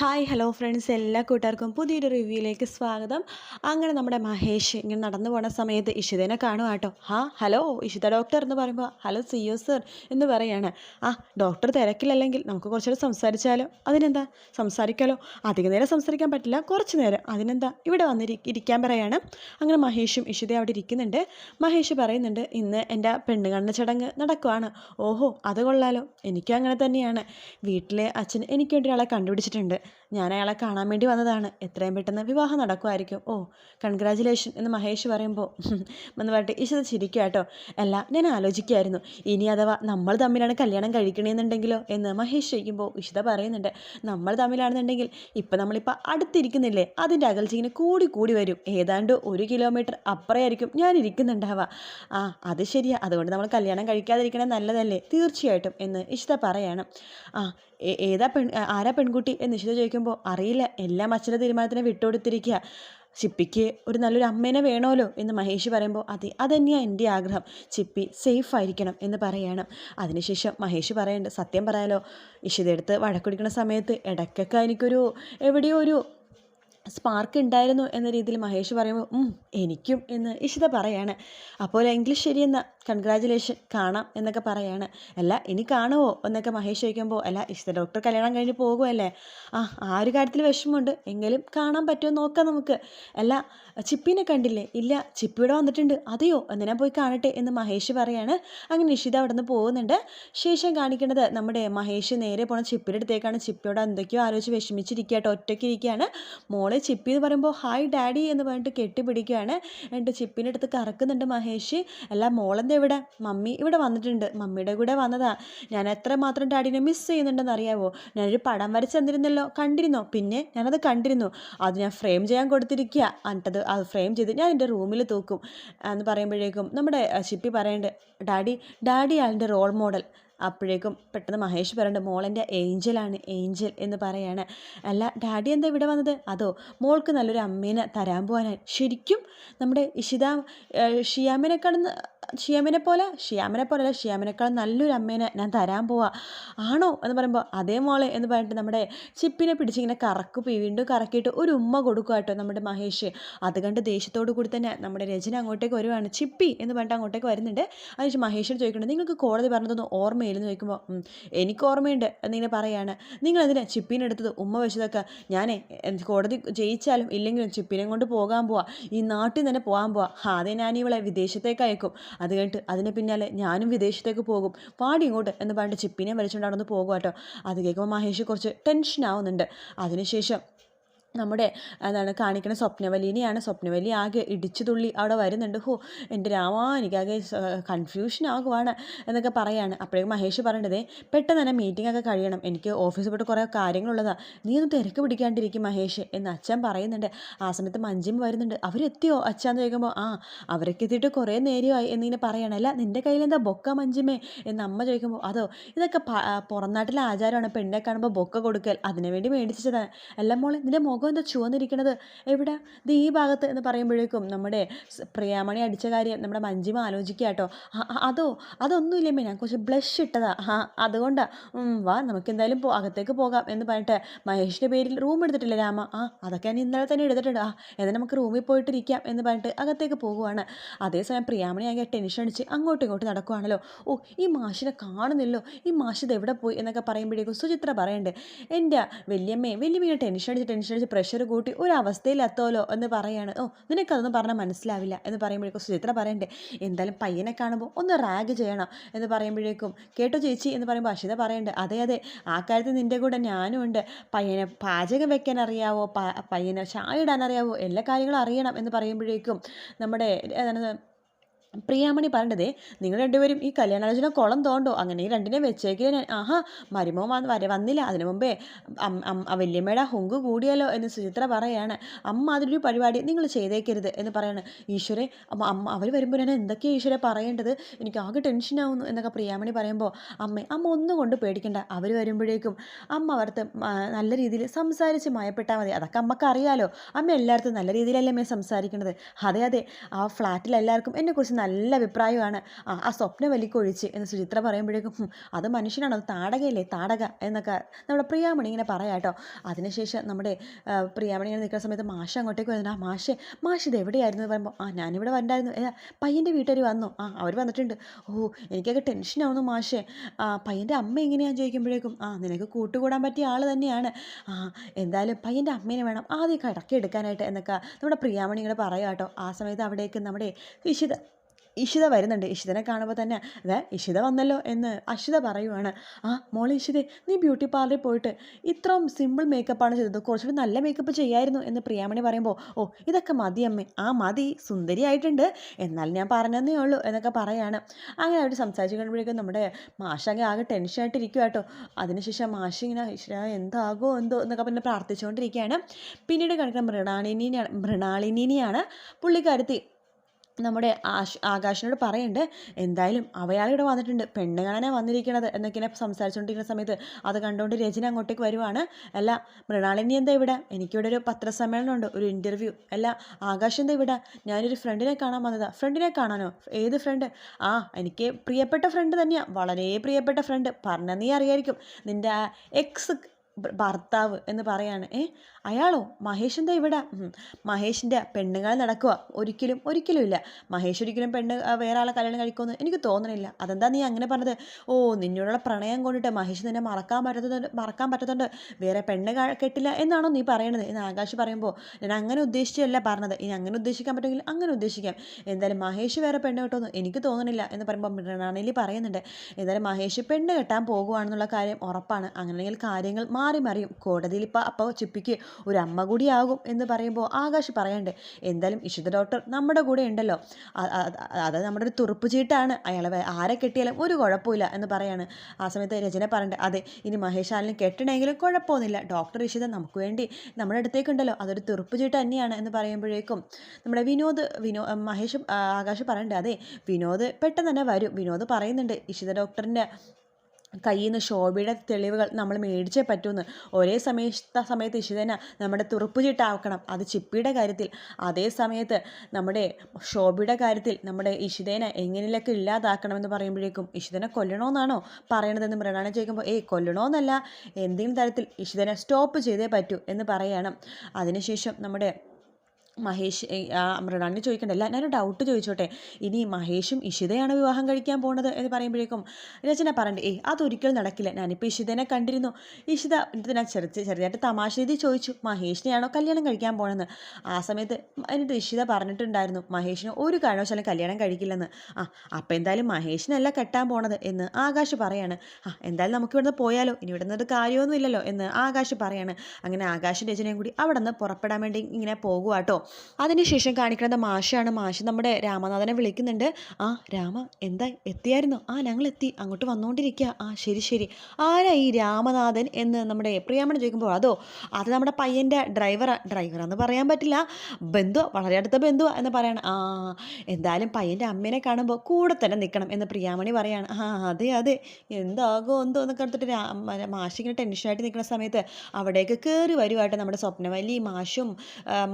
Hi hello friends എല്ലാ കൂട്ടുകാർക്കും പുതിയൊരു റിവ്യൂയിലേക്ക് സ്വാഗതം. അങ്ങനെ നമ്മുടെ മഹേഷ് ഇങ്ങനെ നടന്നു പോണ സമയത്ത് ഇഷിതനെ കാണുക കേട്ടോ ആ ഹലോ ഇഷിത ഡോക്ടർ എന്ന് പറയുമ്പോൾ ഹലോ സി യു സർ എന്ന് പറയാണ്. ആ ഡോക്ടർ തിരക്കിലല്ലെങ്കിൽ നമുക്ക് കുറച്ചുകൂടെ സംസാരിച്ചാലോ? അതിനെന്താ? സംസാരിക്കാലോ? അധിക നേരം സംസാരിക്കാൻ പറ്റില്ല. കുറച്ച് നേരം. അതിനെന്താ? ഇവിടെ വന്നിരി ഇരിക്കാൻ പറയാണ്. അങ്ങനെ മഹേഷും ഇഷിത അവിടെ ഇരിക്കുന്നുണ്ട്. മഹേഷ് പറയുന്നുണ്ട് ഇന്ന് എന്റെ പെണ്ണുകണ്ണ ചടങ്ങ് നടക്കുവാണ്. ഓഹോ അത് കൊള്ളാലോ. എനിക്കും അങ്ങനെ തന്നെയാണ്. വീട്ടിലെ അച്ഛൻ എനിക്ക് വേണ്ടി ഒരാളെ കണ്ടുപിടിച്ചിട്ടുണ്ട്. ഞാൻ അയാളെ കാണാൻ വേണ്ടി വന്നതാണ്. എത്രയും പെട്ടെന്ന് വിവാഹം നടക്കുമായിരിക്കും. ഓ കൺഗ്രാജുലേഷൻ എന്ന് മഹേഷ് പറയുമ്പോൾ എന്ന് പറഞ്ഞിട്ട് ഈശ്വര ചിരിക്കുക കേട്ടോ അല്ല ഞാൻ ആലോചിക്കുമായിരുന്നു ഇനി അഥവാ നമ്മൾ തമ്മിലാണ് കല്യാണം കഴിക്കണമെന്നുണ്ടെങ്കിലോ എന്ന് മഹേഷ് ചോദിക്കുമ്പോൾ ഇഷിത പറയുന്നുണ്ട്. നമ്മൾ തമ്മിലാണെന്നുണ്ടെങ്കിൽ ഇപ്പം നമ്മളിപ്പോൾ അടുത്തിരിക്കുന്നില്ലേ? അതിന്റെ അകൽച്ച ഇങ്ങനെ കൂടി കൂടി വരും. ഏതാണ്ട് ഒരു കിലോമീറ്റർ അപ്പുറയായിരിക്കും ഞാൻ ഇരിക്കുന്നുണ്ടാവുക. ആ അത് ശരിയാ. അതുകൊണ്ട് നമ്മൾ കല്യാണം കഴിക്കാതിരിക്കണേ നല്ലതല്ലേ? തീർച്ചയായിട്ടും എന്ന് ഇഷിത പറയാണ്. ആ ഏതാ പെൺ ആരാ പെൺകുട്ടി എന്ന് നിഷിത ചോദിക്കുമ്പോൾ അറിയില്ല എല്ലാം അച്ഛന്റെ തീരുമാനത്തിനെ വിട്ടുകൊടുത്തിരിക്കുക ചിപ്പിക്ക് ഒരു നല്ലൊരു അമ്മേനെ വേണമല്ലോ എന്ന് മഹേഷ് പറയുമ്പോൾ അതെ അതന്നെയാണ് എന്റെ ആഗ്രഹം. ചിപ്പി സേഫ് ആയിരിക്കണം എന്ന് പറയണം. അതിനുശേഷം മഹേഷ് പറയുന്നുണ്ട് സത്യം പറയാലോ ഇഷിതെടുത്ത് വഴക്കുടിക്കുന്ന സമയത്ത് ഇടയ്ക്കൊക്കെ എനിക്കൊരു എവിടെയോ ഒരു സ്പാർക്ക് ഉണ്ടായിരുന്നു എന്ന രീതിയിൽ മഹേഷ് പറയുമ്പോൾ എനിക്കും എന്ന് ഇഷിത പറയാണ്. അപ്പോൾ ഇംഗ്ലീഷ് ശരിയെന്ന കൺഗ്രാജുലേഷൻ കാണാം എന്നൊക്കെ പറയാണ്. അല്ല ഇനി കാണുമോ എന്നൊക്കെ മഹേഷ് ചോദിക്കുമ്പോൾ അല്ല ഇഷിത ഡോക്ടർ കല്യാണം കഴിഞ്ഞ് പോകുമല്ലേ ആ ആ ഒരു കാര്യത്തിൽ വിഷമമുണ്ട്. എങ്കിലും കാണാൻ പറ്റുമോ നോക്കാം നമുക്ക്. അല്ല ചിപ്പിനെ കണ്ടില്ലേ? ഇല്ല ചിപ്പിയുടെ വന്നിട്ടുണ്ട്. അതെയോ? എന്നാൽ പോയി കാണട്ടെ എന്ന് മഹേഷ് പറയാണ്. അങ്ങനെ ഇഷിത അവിടെ നിന്ന് പോകുന്നുണ്ട്. ശേഷം കാണിക്കേണ്ടത് നമ്മുടെ മഹേഷ് നേരെ പോണ ചിപ്പിയുടെ അടുത്തേക്കാണ്. ചിപ്പിയോട് എന്തൊക്കെയോ ആലോചിച്ച് വിഷമിച്ചിരിക്കുകയാട്ടോ. ഒറ്റയ്ക്ക് ഇരിക്കുകയാണ് മോളെ ചിപ്പി എന്ന് പറയുമ്പോൾ ഹായ് ഡാഡി എന്ന് പറഞ്ഞിട്ട് കെട്ടിപ്പിടിക്കുകയാണ്. എന്നിട്ട് ചിപ്പിന്റെ അടുത്ത് കറക്കുന്നുണ്ട് മഹേഷ്. അല്ല മോളെന്താ ഇവിടെ? മമ്മി ഇവിടെ വന്നിട്ടുണ്ട്. മമ്മിയുടെ കൂടെ വന്നതാ. ഞാൻ എത്ര മാത്രം ഡാഡിനെ മിസ് ചെയ്യുന്നുണ്ടെന്ന് അറിയാവോ? ഞാനൊരു പടം വരച്ച് തന്നിരുന്നല്ലോ കണ്ടിരുന്നോ? പിന്നെ ഞാനത് കണ്ടിരുന്നു. അത് ഞാൻ ഫ്രെയിം ചെയ്യാൻ കൊടുത്തിരിക്കുക എന്നിട്ടത് അത് ഫ്രെയിം ചെയ്ത് ഞാൻ എന്റെ റൂമിൽ തൂക്കും. എന്ന് പറയുമ്പോഴേക്കും നമ്മുടെ ചിപ്പി പറയുന്നുണ്ട് ഡാഡി ഡാഡി എന്റെ റോൾ മോഡൽ അപ്പോഴേക്കും പെട്ടെന്ന് മഹേഷ് പറയുന്നുണ്ട് മോളെന്റെ ഏഞ്ചലാണ് ഏഞ്ചൽ എന്ന് പറയാണ്. അല്ല ഡാഡി എന്താ ഇവിടെ വന്നത്? അതോ മോൾക്ക് നല്ലൊരു അമ്മേനെ തരാൻ പോകാനായി ശരിക്കും നമ്മുടെ ഇഷിത ഷിയാമിനെക്കാളും ഷിയാമിനെ പോലെ ഷിയാമിനെ പോലെയല്ല ഷിയാമിനേക്കാൾ നല്ലൊരു അമ്മേനെ ഞാൻ തരാൻ പോവാ. ആണോ എന്ന് പറയുമ്പോൾ അതേ മോളെ എന്ന് പറഞ്ഞിട്ട് നമ്മുടെ ചിപ്പിനെ പിടിച്ചിങ്ങനെ കറക്കുപോയി വീണ്ടും കറക്കിയിട്ട് ഒരു ഉമ്മ കൊടുക്കുക കേട്ടോ നമ്മുടെ മഹേഷ്. അത് കണ്ട് ദേഷ്യത്തോടു കൂടി തന്നെ നമ്മുടെ രചന അങ്ങോട്ടേക്ക് വരുവാണ്. ചിപ്പി എന്ന് പറഞ്ഞിട്ട് അങ്ങോട്ടേക്ക് വരുന്നുണ്ട്. അതിന് മഹേഷിന് ചോദിക്കുന്നുണ്ട് നിങ്ങൾക്ക് കോടതി പറഞ്ഞതൊന്നും ഓർമ്മയില്ലെന്ന് ചോദിക്കുമ്പോൾ "ഉം, എനിക്ക് ഓർമ്മയുണ്ട് എന്നിങ്ങനെ പറയാണ്. നിങ്ങൾ അതിനെ ചിപ്പിനെ എടുത്തത്? ഉമ്മ വെച്ചതൊക്കെ ഞാനേ കോടതി ജയിച്ചാലും ഇല്ലെങ്കിലും ചിപ്പിനെ കൊണ്ട് പോകാൻ പോവാ. ഈ നാട്ടിൽ തന്നെ പോകാൻ പോവാ. ആദ്യം ഞാൻ ഇവളെ വിദേശത്തേക്ക് അയക്കും. അത് കഴിഞ്ഞിട്ട് അതിന് പിന്നാലെ ഞാനും വിദേശത്തേക്ക് പോകും. പാടി ഇങ്ങോട്ട് എന്ന് പറഞ്ഞിട്ട് ചിപ്പിനെ വലിച്ചുകൊണ്ട് ഒന്ന് നിന്ന് പോകുക കേട്ടോ അത് കേൾക്കുമ്പോൾ മഹേഷ് കുറച്ച് ടെൻഷൻ ആവുന്നുണ്ട്. അതിനുശേഷം നമ്മുടെ എന്താണ് കാണിക്കുന്ന സ്വപ്നവലിനെയാണ് സ്വപ്നവലി ആകെ ഇടിച്ചു തുള്ളി അവിടെ വരുന്നുണ്ട്. ഹോ എന്റെ രാമാ എനിക്കാകെ കൺഫ്യൂഷൻ ആകുവാണ് എന്നൊക്കെ പറയാണ്. അപ്പോഴേക്കും മഹേഷ് പറയേണ്ടതേ പെട്ടെന്ന് തന്നെ മീറ്റിംഗ് ഒക്കെ കഴിയണം. എനിക്ക് ഓഫീസിൽ പോയിട്ട് കുറേ കാര്യങ്ങളുള്ളതാണ് നീ ഒന്ന് തിരക്ക് പിടിക്കാണ്ടിരിക്കും മഹേഷ്. എന്ന് അച്ഛൻ പറയുന്നുണ്ട്. ആ സമയത്ത് മഞ്ജിമ വരുന്നുണ്ട്. അവരെത്തിയോ? അച്ഛാന്ന് ചോദിക്കുമ്പോൾ ആ അവരൊക്കെ എത്തിയിട്ട് കുറേ നേരമായി. എന്നിങ്ങനെ പറയണം. അല്ല നിന്റെ കയ്യിൽ എന്താ ബൊക്ക മഞ്ജിമേ? എന്ന് അമ്മ ചോദിക്കുമ്പോൾ അതോ ഇതൊക്കെ പുറം നാട്ടിലെ ആചാരമാണ്. പെണ്ണെ കാണുമ്പോൾ ബൊക്ക കൊടുക്കൽ. അതിനു വേണ്ടി മേടിച്ചതാണ് അല്ല മോളെ നിന്റെ മുഖം എന്താ ചുവന്നിരിക്കണത് എവിടെ? ഇത് ഈ ഭാഗത്ത് എന്ന് പറയുമ്പോഴേക്കും നമ്മുടെ പ്രിയാമണി അടിച്ച കാര്യം നമ്മുടെ മഞ്ജിമ ആലോചിക്കുക കേട്ടോ. "ആ, ആ, അതോ അതൊന്നുമില്ല ഞാൻ കുറച്ച് ബ്ലഷ് ഇട്ടതാ. ആ അതുകൊണ്ട്. വാ നമുക്ക് എന്തായാലും പോ അകത്തേക്ക് പോകാം എന്ന് പറഞ്ഞിട്ട് മഹേഷിന്റെ പേരിൽ റൂം എടുത്തിട്ടില്ല രാമ. ആ അതൊക്കെ ഞാൻ ഇന്നലെ തന്നെ എടുത്തിട്ടുണ്ട്. ആ എന്നാൽ നമുക്ക് റൂമിൽ പോയിട്ടിരിക്കാം എന്ന് പറഞ്ഞിട്ട് അകത്തേക്ക് പോകുവാണ്. അതേസമയം പ്രിയാമണി ആകെ ടെൻഷൻ അടിച്ച് അങ്ങോട്ടും ഇങ്ങോട്ടും നടക്കുവാണല്ലോ. ഓ ഈ മാഷിനെ കാണുന്നില്ലോ? ഈ മാഷിത് എവിടെ പോയി എന്നൊക്കെ പറയുമ്പോഴേക്കും സുചിത്ര പറയണ്ടേ എന്റെ വല്യമ്മയെ വല്യമ്മയെ ടെൻഷൻ അടിച്ച് ടെൻഷൻ അടിച്ച് പ്രഷർ കൂട്ടി ഒരു അവസ്ഥയിലെത്തോലോ എന്ന് പറയാണ്. ഓ നിനക്കതൊന്നും പറഞ്ഞാൽ മനസ്സിലാവില്ല എന്ന് പറയുമ്പോഴേക്കും സുചിത്ര പറയണ്ടേ എന്തായാലും പയ്യനെ കാണുമ്പോൾ ഒന്ന് റാഗ് ചെയ്യണം എന്ന് പറയുമ്പോഴേക്കും കേട്ടോ ചേച്ചി എന്ന് പറയുമ്പോൾ അഷിത പറയണ്ടേ അതെ അതെ ആ കാര്യത്തിൽ നിന്റെ കൂടെ ഞാനും ഉണ്ട്. പയ്യനെ പാചകം വെക്കാൻ അറിയാവോ? പയ്യനെ ചായ ഇടാൻ അറിയാവോ? എല്ലാ കാര്യങ്ങളും അറിയണം എന്ന് പറയുമ്പോഴേക്കും നമ്മുടെ പ്രിയാമണി പറഞ്ഞതേ നിങ്ങൾ രണ്ടുപേരും ഈ കല്യാണാലോചന കുളം തോണ്ടോ? അങ്ങനെ ഈ രണ്ടിനെ വെച്ചേക്കില്ല ഞാൻ ആഹാ മരുമോ വരെ വന്നില്ല. അതിനു മുമ്പേ വല്യമ്മയുടെ ഹുങ്ക് കൂടിയല്ലോ എന്ന് സുചിത്ര പറയാണ്. അമ്മ അതിലൊരു പരിപാടി നിങ്ങൾ ചെയ്തേക്കരുത് എന്ന് പറയാണ്. ഈശ്വരെ അമ്മ അവർ വരുമ്പോൾ ഞാൻ എന്തൊക്കെയാണ് ഈശ്വരെ പറയേണ്ടത്? എനിക്ക് ആകെ ടെൻഷനാവുന്നു എന്നൊക്കെ പ്രിയാമണി പറയുമ്പോൾ അമ്മ അമ്മ ഒന്നും കൊണ്ട് പേടിക്കണ്ട. അവർ വരുമ്പോഴേക്കും അമ്മ അവർക്ക് നല്ല രീതിയിൽ സംസാരിച്ച് മയപ്പെട്ടാൽ മതി. അതൊക്കെ അമ്മയ്ക്ക് അറിയാലോ. അമ്മ എല്ലായിടത്തും നല്ല രീതിയിലല്ലേ അമ്മയെ സംസാരിക്കുന്നത് അതെ അതെ ആ ഫ്ലാറ്റിൽ എല്ലാവർക്കും എന്നെക്കുറിച്ച് നല്ല അഭിപ്രായമാണ്. ആ ആ സ്വപ്നവലിക്ക് ഒഴിച്ച് എന്ന് സുചിത്ര പറയുമ്പോഴേക്കും അത് മനുഷ്യനാണ് അത് താടകയല്ലേ താടക എന്നൊക്കെ നമ്മുടെ പ്രിയാമണി ഇങ്ങനെ പറയാം കേട്ടോ. അതിനുശേഷം നമ്മുടെ പ്രിയാമണി ഇങ്ങനെ നിൽക്കുന്ന സമയത്ത് മാഷ അങ്ങോട്ടേക്ക് വരുന്നു. ആ മാഷേ മാഷ് ഇത് എവിടെയായിരുന്നു എന്ന് പറയുമ്പോൾ ആ ഞാനിവിടെ വരണ്ടായിരുന്നു. ഏ പയ്യന്റെ വീട്ടുകാർ വന്നു. ആ അവർ വന്നിട്ടുണ്ട്. ഓ എനിക്കൊക്കെ ടെൻഷനാവുന്നു മാഷെ. ആ പയ്യന്റെ അമ്മ എങ്ങനെയാണെന്ന് ചോദിക്കുമ്പോഴേക്കും ആ നിനക്ക് കൂട്ടുകൂടാൻ പറ്റിയ ആൾ തന്നെയാണ്. ആ എന്തായാലും പയ്യന്റെ അമ്മേനെ വേണം ആദ്യം കടക്കി എടുക്കാനായിട്ട് എന്നൊക്കെ നമ്മുടെ പ്രിയാമണി ഇങ്ങനെ പറയാം കേട്ടോ. ആ സമയത്ത് അവിടേക്ക് നമ്മുടെ ഇഷിത ഇഷിത വരുന്നുണ്ട്. ഇഷിതനെ കാണുമ്പോൾ തന്നെ അതെ ഇഷിത വന്നല്ലോ എന്ന് അഷിത പറയുവാണ്. ആ മോളെ ഇഷിതേ നീ ബ്യൂട്ടി പാർലറിൽ പോയിട്ട് ഇത്രയും സിമ്പിൾ മേക്കപ്പാണ് ചെയ്തത്. കുറച്ചുകൂടി നല്ല മേക്കപ്പ് ചെയ്യായിരുന്നു എന്ന് പ്രിയാമണി പറയുമ്പോൾ ഓ ഇതൊക്കെ മതി അമ്മേ. ആ മതി. സുന്ദരിയായിട്ടുണ്ട് എന്നാൽ ഞാൻ പറഞ്ഞതേ ഉള്ളൂ എന്നൊക്കെ പറയാണ്. അങ്ങനെ അവർ സംസാരിച്ച് കഴിയുമ്പോഴേക്കും നമ്മുടെ മാഷങ്ങ് ആകെ ടെൻഷനായിട്ടിരിക്കുക കേട്ടോ അതിനുശേഷം മാഷ ഇങ്ങനെ ഈശ്വരാ എന്താകോ എന്തോ എന്നൊക്കെ പിന്നെ പ്രാർത്ഥിച്ചുകൊണ്ടിരിക്കുകയാണ് പിന്നീട് കണക്കുന്ന മൃണാളിനിയാണ് മൃണാളിനിയാണ് പുള്ളിക്കാരത്തി നമ്മുടെ ആശ് ആകാശിനോട് പറയുന്നുണ്ട് എന്തായാലും അവയാളിവിടെ വന്നിട്ടുണ്ട്. പെണ്ണ് കാണാനാണ് വന്നിരിക്കണത് എന്നൊക്കെ സംസാരിച്ചുകൊണ്ടിരിക്കുന്ന സമയത്ത് അത് കണ്ടുകൊണ്ട് രചന അങ്ങോട്ടേക്ക് വരുവാണ്. അല്ല മൃണാളിനി എന്താ ഇവിടെ? എനിക്കിവിടെ ഒരു പത്രസമ്മേളനം ഉണ്ട് ഒരു ഇന്റർവ്യൂ അല്ല ആകാശ് എന്താ ഇവിടെ? ഞാനൊരു ഫ്രണ്ടിനെ കാണാൻ വന്നതാ. ഫ്രണ്ടിനെ കാണാനോ? ഏത് ഫ്രണ്ട് ആ എനിക്ക് പ്രിയപ്പെട്ട ഫ്രണ്ട് തന്നെയാണ് വളരെ പ്രിയപ്പെട്ട ഫ്രണ്ട് പറഞ്ഞ നീ അറിയായിരിക്കും. നിന്റെ എക്സ് ഭർത്താവ് എന്ന് പറയാണ്. ഏ അയാളോ? മഹേഷ് എന്താ ഇവിടെ. മഹേഷിന്റെ പെണ്ണുങ്ങൾ നടക്കുക ഒരിക്കലും ഒരിക്കലും ഇല്ല. മഹേഷ് ഒരിക്കലും പെണ്ണ് വേറെ ആളെ കല്യാണം കഴിക്കുമെന്ന് എനിക്ക് തോന്നണില്ല. അതെന്താ നീ അങ്ങനെ പറഞ്ഞത്? ഓ നിന്നോടുള്ള പ്രണയം കൊണ്ടിട്ട് മഹേഷ് നിന്നെ മറക്കാൻ പറ്റത്തുണ്ട് മറക്കാൻ പറ്റത്തുണ്ട് വേറെ പെണ്ണ് കെട്ടില്ല എന്നാണോ നീ പറയണത്? എന്ന് ആകാശ് പറയുമ്പോൾ ഞാൻ അങ്ങനെ ഉദ്ദേശിച്ചല്ല പറഞ്ഞത്. ഇനി അങ്ങനെ ഉദ്ദേശിക്കാൻ പറ്റുമെങ്കിൽ അങ്ങനെ ഉദ്ദേശിക്കാം. എന്തായാലും മഹേഷ് വേറെ പെണ്ണ് കെട്ടുമെന്ന് എനിക്ക് തോന്നണില്ല. എന്ന് പറയുമ്പോൾ മൃണാളിനി പറയുന്നുണ്ട്. എന്തായാലും മഹേഷ് പെണ്ണ് കെട്ടാൻ പോകുവാണെന്നുള്ള കാര്യം ഉറപ്പാണ്. അങ്ങനെയെങ്കിൽ കാര്യങ്ങൾ മാറി മറിയും. കോടതിയിൽ ഇപ്പോൾ അപ്പോൾ ചിപ്പിക്ക് ഒരു അമ്മ കൂടിയാകും എന്ന് പറയുമ്പോൾ ആകാശ് പറയണ്ടേ എന്തായാലും ഇഷിത ഡോക്ടർ നമ്മുടെ കൂടെ ഉണ്ടല്ലോ. അത് നമ്മുടെ ഒരു തുറുപ്പ് ചീട്ടാണ്. അയാളെ ആരെ കെട്ടിയാലും ഒരു കുഴപ്പമില്ല എന്ന് പറയാണ്. ആ സമയത്ത് രചന പറയണ്ടേ അതെ ഇനി മഹേഷ് ആലിനും കെട്ടണമെങ്കിലും കുഴപ്പമൊന്നുമില്ല. ഡോക്ടർ ഇഷിത നമുക്ക് വേണ്ടി നമ്മുടെ അടുത്തേക്കുണ്ടല്ലോ. അതൊരു തുറുപ്പ് ചീട്ട് തന്നെയാണ് എന്ന് പറയുമ്പോഴേക്കും നമ്മുടെ വിനോദ് വിനോ മഹേഷ് ആകാശ് പറയണ്ടേ അതെ വിനോദ് പെട്ടെന്ന് തന്നെ വരും. വിനോദ് പറയുന്നുണ്ട് ഇഷിത ഡോക്ടറിന്റെ കയ്യിൽ നിന്ന് ശോഭയുടെ തെളിവുകൾ നമ്മൾ മേടിച്ചേ പറ്റൂന്ന്. ഒരേ സമയത്ത സമയത്ത് ഇഷിതന നമ്മുടെ തുറപ്പ് ചീട്ടാക്കണം അത് ചിപ്പിയുടെ കാര്യത്തിൽ. അതേ സമയത്ത് നമ്മുടെ ശോഭയുടെ കാര്യത്തിൽ നമ്മുടെ ഇഷിതേനെ എങ്ങനെയൊക്കെ ഇല്ലാതാക്കണമെന്ന് പറയുമ്പോഴേക്കും ഇഷിതനെ കൊല്ലണമെന്നാണോ പറയണതെന്ന് മൃണാളെ ചോദിക്കുമ്പോൾ ഏയ് കൊല്ലണമെന്നല്ല എന്തെങ്കിലും തരത്തിൽ ഇഷിതനെ സ്റ്റോപ്പ് ചെയ്തേ പറ്റൂ എന്ന് പറയണം. അതിനുശേഷം നമ്മുടെ മഹേഷ് ഏ, മൃണാളിനെ ചോദിക്കണ്ടല്ല ഞാനൊരു ഡൗട്ട് ചോദിച്ചോട്ടെ. ഇനി മഹേഷും ഇഷിതയാണ് വിവാഹം കഴിക്കാൻ പോണത് എന്ന് പറയുമ്പോഴേക്കും രചന പറഞ്ഞിട്ട് ഏയ് അതൊരിക്കലും നടക്കില്ല. ഞാനിപ്പോൾ ഇഷിതനെ കണ്ടിരുന്നു. ഇഷിത എന്നിട്ട് ഞാൻ ചെറു ചെറുതായിട്ട് തമാശ രീതി ചോദിച്ചു. മഹേഷിനെയാണോ കല്യാണം കഴിക്കാൻ പോണെന്ന് ആ സമയത്ത് എന്നിട്ട് ഇഷിത പറഞ്ഞിട്ടുണ്ടായിരുന്നു മഹേഷിന് ഒരു കാരണവശാലും കല്യാണം കഴിക്കില്ലെന്ന്. ആ അപ്പം എന്തായാലും മഹേഷിനല്ല കെട്ടാൻ പോണത് എന്ന് ആകാശ് പറയാണ്. ആ എന്തായാലും നമുക്ക് ഇവിടുന്ന് പോയാലോ? ഇനി ഇവിടുന്ന് ഒരു കാര്യമൊന്നുമില്ലല്ലോ എന്ന് ആകാശ് പറയാണ്. അങ്ങനെ ആകാശ് രചനയും കൂടി അവിടെ നിന്ന് പുറപ്പെടാൻ വേണ്ടി ഇങ്ങനെ പോകുക കേട്ടോ അതിനുശേഷം കാണിക്കുന്നത് മാഷയാണ് മാഷ് നമ്മുടെ രാമനാഥനെ വിളിക്കുന്നുണ്ട്. ആ രാമ എന്താ എത്തിയായിരുന്നു? ആ ഞങ്ങൾ എത്തി അങ്ങോട്ട് വന്നുകൊണ്ടിരിക്കുക ആ ശരി ശരി. ആരാ ഈ രാമനാഥൻ എന്ന് നമ്മുടെ പ്രിയാമണ ചോദിക്കുമ്പോൾ അതോ അത് നമ്മുടെ പയ്യന്റെ ഡ്രൈവറാ? ഡ്രൈവറാന്ന് പറയാൻ പറ്റില്ല. ബന്ധു വളരെ അടുത്ത ബന്ധു എന്ന് പറയണം. ആ എന്തായാലും പയ്യന്റെ അമ്മേനെ കാണുമ്പോൾ കൂടെ തന്നെ നിൽക്കണം എന്ന് പ്രിയാമണി പറയാണ്. ആ അതെ അതെ. എന്താകോ എന്തോ എന്നൊക്കെ എടുത്തിട്ട് മാഷിങ്ങനെ ടെൻഷനായിട്ട് നിൽക്കുന്ന സമയത്ത് അവിടേക്ക് കയറി വരുമായിട്ട് നമ്മുടെ സ്വപ്നവല്ലി മാഷും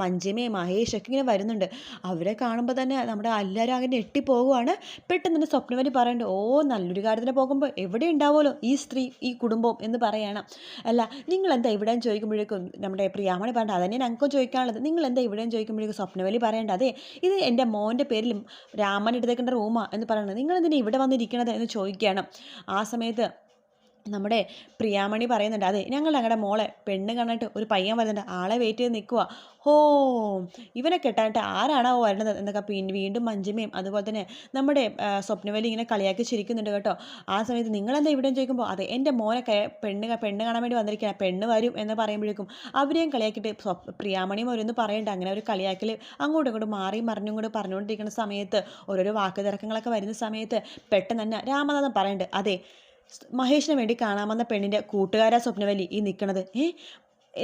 മഞ്ജിമയും മഹേഷൊക്കെ ഇങ്ങനെ വരുന്നുണ്ട്. അവരെ കാണുമ്പോൾ തന്നെ നമ്മുടെ എല്ലാവരും അങ്ങനെ ഞെട്ടിപ്പോകുവാണ് പെട്ടെന്ന് തന്നെ സ്വപ്നവലി പറയുന്നുണ്ട് ഓ നല്ലൊരു കാര്യത്തിന് പോകുമ്പോൾ എവിടെ ഉണ്ടാവുമല്ലോ ഈ സ്ത്രീ ഈ കുടുംബം? എന്ന് പറയണം. അല്ല നിങ്ങൾ എന്താ ഇവിടെയും ചോദിക്കുമ്പോഴേക്കും നമ്മുടെ പ്രിയാമണി പറഞ്ഞത് അതന്നെ ഞങ്ങൾക്കും ചോദിക്കാനുള്ളത്. നിങ്ങൾ എന്താ ഇവിടെയും ചോദിക്കുമ്പോഴേക്കും സ്വപ്നവലി പറയേണ്ട. അതെ ഇത് എന്റെ മോന്റെ പേരിലും രാമൻ എടുത്തേക്കേണ്ട റൂമാ എന്ന് പറയുന്നത് നിങ്ങൾ എന്തിനാ ഇവിടെ വന്നിരിക്കണത്? എന്ന് ചോദിക്കുകയാണ്. ആ സമയത്ത് നമ്മുടെ പ്രിയാമണി പറയുന്നുണ്ട് അതെ ഞങ്ങൾ ഞങ്ങളുടെ മോളെ പെണ്ണ് കണ്ടിട്ട് ഒരു പയ്യൻ വരുന്നുണ്ട് ആളെ വെയിറ്റ് ചെയ്ത് നിൽക്കുക ഹോ ഇവനെ കെട്ടാനായിട്ട് ആരാണോ വരുന്നത് എന്നൊക്കെ പിന്നെ വീണ്ടും മഞ്ജമയും അതുപോലെ തന്നെ നമ്മുടെ സ്വപ്നവലി ഇങ്ങനെ കളിയാക്കി ചിരിക്കുന്നുണ്ട് കേട്ടോ. ആ സമയത്ത് നിങ്ങളെന്താ ഇവിടെ ചോദിക്കുമ്പോൾ അതെ എന്റെ മോനെ പെണ്ണ് പെണ്ണ് കാണാൻ വേണ്ടി വന്നിരിക്കുകയാണ് പെണ്ണ് വരും എന്ന് പറയുമ്പോഴേക്കും അവരെയും കളിയാക്കിയിട്ട് പ്രിയാമണിയും ഓരോന്ന് പറയണ്ട അങ്ങനെ ഒരു കളിയാക്കൽ അങ്ങോട്ടും ഇങ്ങോട്ടും മാറി മറിഞ്ഞും കൂടെ പറഞ്ഞുകൊണ്ടിരിക്കുന്ന സമയത്ത് ഓരോരോ വാക്ക് തിരക്കങ്ങളൊക്കെ വരുന്ന സമയത്ത് പെട്ടെന്ന് തന്നെ രാമനാഥൻ പറയണ്ട് അതെ മഹേഷിന് വേണ്ടി കാണാമെന്ന പെണ്ണിന്റെ കൂട്ടുകാരാ സ്വപ്നവലി ഈ നിൽക്കണത് ഏ?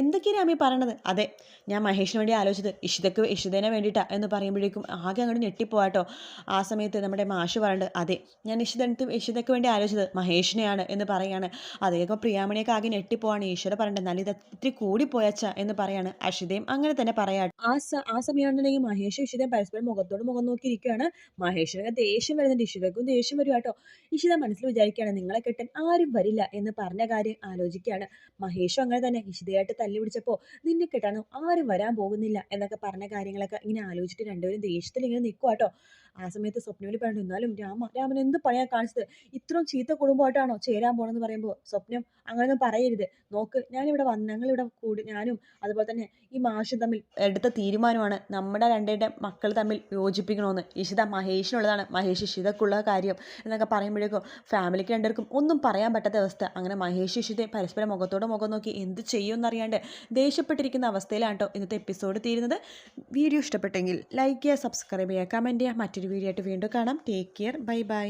എന്തൊക്കെയാണ് രാമി പറയണത്? അതെ ഞാൻ മഹേഷിന് വേണ്ടി ആലോചിച്ചത്. ഇഷിതക്ക് ഇഷിതേനെ വേണ്ടിയിട്ടാണ് എന്ന് പറയുമ്പോഴേക്കും ആകെ അങ്ങോട്ട് ഞെട്ടിപ്പോവാട്ടോ ആ സമയത്ത് നമ്മുടെ മാഷ് പറയണ്ട് അതെ ഞാൻ ഇഷിതടുത്ത് ഇഷിതക്ക് വേണ്ടി ആലോചിച്ചത് മഹേഷിനെയാണ് എന്ന് പറയാണ്. അതേക്കും പ്രിയാമണിയൊക്കെ ആകെ ഞെട്ടിപ്പോവാണ്. ഈശ്വര പറയണ്ടത് എന്നാലും ഇത് ഇത്തിരി കൂടിപ്പോയച്ച എന്ന് പറയാണ്. അഷിതയും അങ്ങനെ തന്നെ പറയാം ആ ആ സമയമാണെന്നുണ്ടെങ്കിൽ മഹേഷ് ഇഷിതയും പരസ്പരം മുഖത്തോട് മുഖം നോക്കിയിരിക്കുകയാണ്. മഹേഷിനൊക്കെ ദേഷ്യം വരുന്നുണ്ട് ഇഷിതക്കും ദേഷ്യം വരും കേട്ടോ ഇഷിത മനസ്സിൽ വിചാരിക്കുകയാണ് നിങ്ങളെ കെട്ടാൻ ആരും വരില്ല എന്ന് പറഞ്ഞ കാര്യം ആലോചിക്കുകയാണ്. മഹേഷും അങ്ങനെ തന്നെ ഇഷിതയായിട്ട് തല്ലി പിടിച്ചപ്പോൾ നിന്നെ കിട്ടാനോ ആരും വരാൻ പോകുന്നില്ല എന്നൊക്കെ പറഞ്ഞ കാര്യങ്ങളൊക്കെ ഇങ്ങനെ ആലോചിച്ചിട്ട് രണ്ടുപേരും ദേഷ്യത്തിൽ ഇങ്ങനെ നിൽക്കുക കേട്ടോ ആ സമയത്ത് സ്വപ്നവലി പറഞ്ഞു എന്നാലും രാമ രാമൻ എന്ത് പണിയാ കാണിച്ചത്? ഇത്രയും ചീത്ത കുടുംബമായിട്ടാണോ ചേരാൻ പോണെന്ന് പറയുമ്പോൾ സ്വപ്നം അങ്ങനെയൊന്നും പറയരുത്. നോക്ക് ഞാനിവിടെ വന്ന് ഞങ്ങളിവിടെ കൂടി ഞാനും അതുപോലെ തന്നെ ഈ മാഷും തമ്മിൽ എടുത്ത തീരുമാനമാണ് നമ്മുടെ രണ്ടേടെ മക്കൾ തമ്മിൽ യോജിപ്പിക്കണമെന്ന് ഇഷിത മഹേഷിനുള്ളതാണ്. മഹേഷ് ഇഷിതക്കുള്ള കാര്യം എന്നൊക്കെ പറയുമ്പോഴേക്കും ഫാമിലിക്ക് രണ്ടുപേർക്കും ഒന്നും പറയാൻ പറ്റാത്ത അവസ്ഥ. അങ്ങനെ മഹേഷ് ഇഷിതയെ പരസ്പരം മുഖത്തോടെ മുഖം നോക്കി എന്ത് ചെയ്യുമെന്നറിയാണ്ട് ദേഷ്യപ്പെട്ടിരിക്കുന്ന അവസ്ഥയിലാണ് കേട്ടോ ഇന്നത്തെ എപ്പിസോഡ് തീരുന്നത്. വീഡിയോ ഇഷ്ടപ്പെട്ടെങ്കിൽ ലൈക്ക് ചെയ്യുക സബ്സ്ക്രൈബ് ചെയ്യുക കമന്റ് ചെയ്യുക. മറ്റൊരു വീഡിയോ ആയിട്ട് വീണ്ടും കാണാം. Take care bye bye